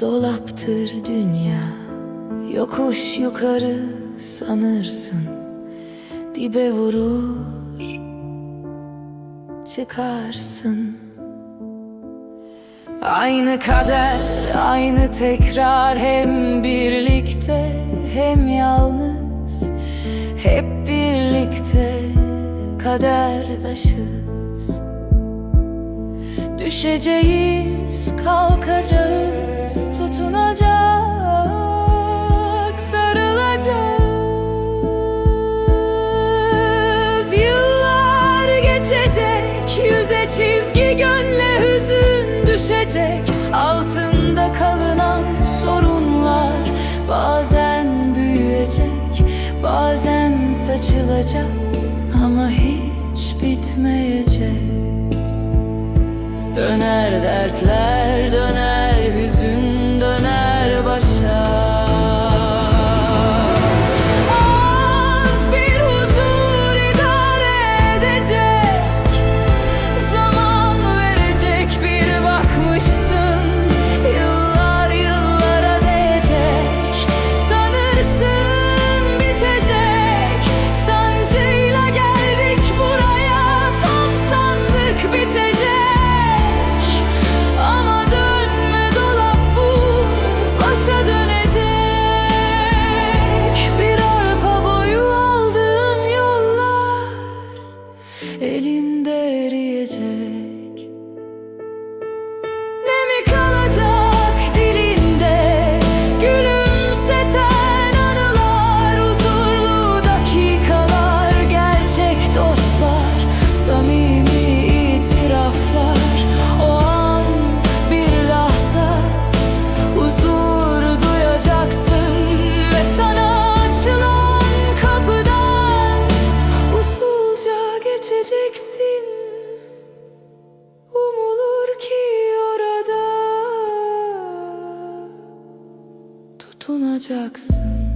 dolaptır dünya. Yokuş yukarı sanırsın. Dibe vurur çıkarsın. Aynı kader, aynı tekrar. Hem birlikte hem yalnız. Hep birlikte kaderdaşız Düşeceğiz, kalkacağız, tutunacak, sarılacağız. Yıllar geçecek, yüze çizgi, gönle hüzün düşecek. Altında kalınan sorunlar bazen büyüyecek, bazen saçılacak ama hiç bitmeyecek. Döner dertler Elinde eriyecek. Ne mi kalacak dilinde? Gülümseten anılar Huzurlu dakikalar Gerçek dostlar Samimi geçeceksin Umulur ki orada tutunacaksın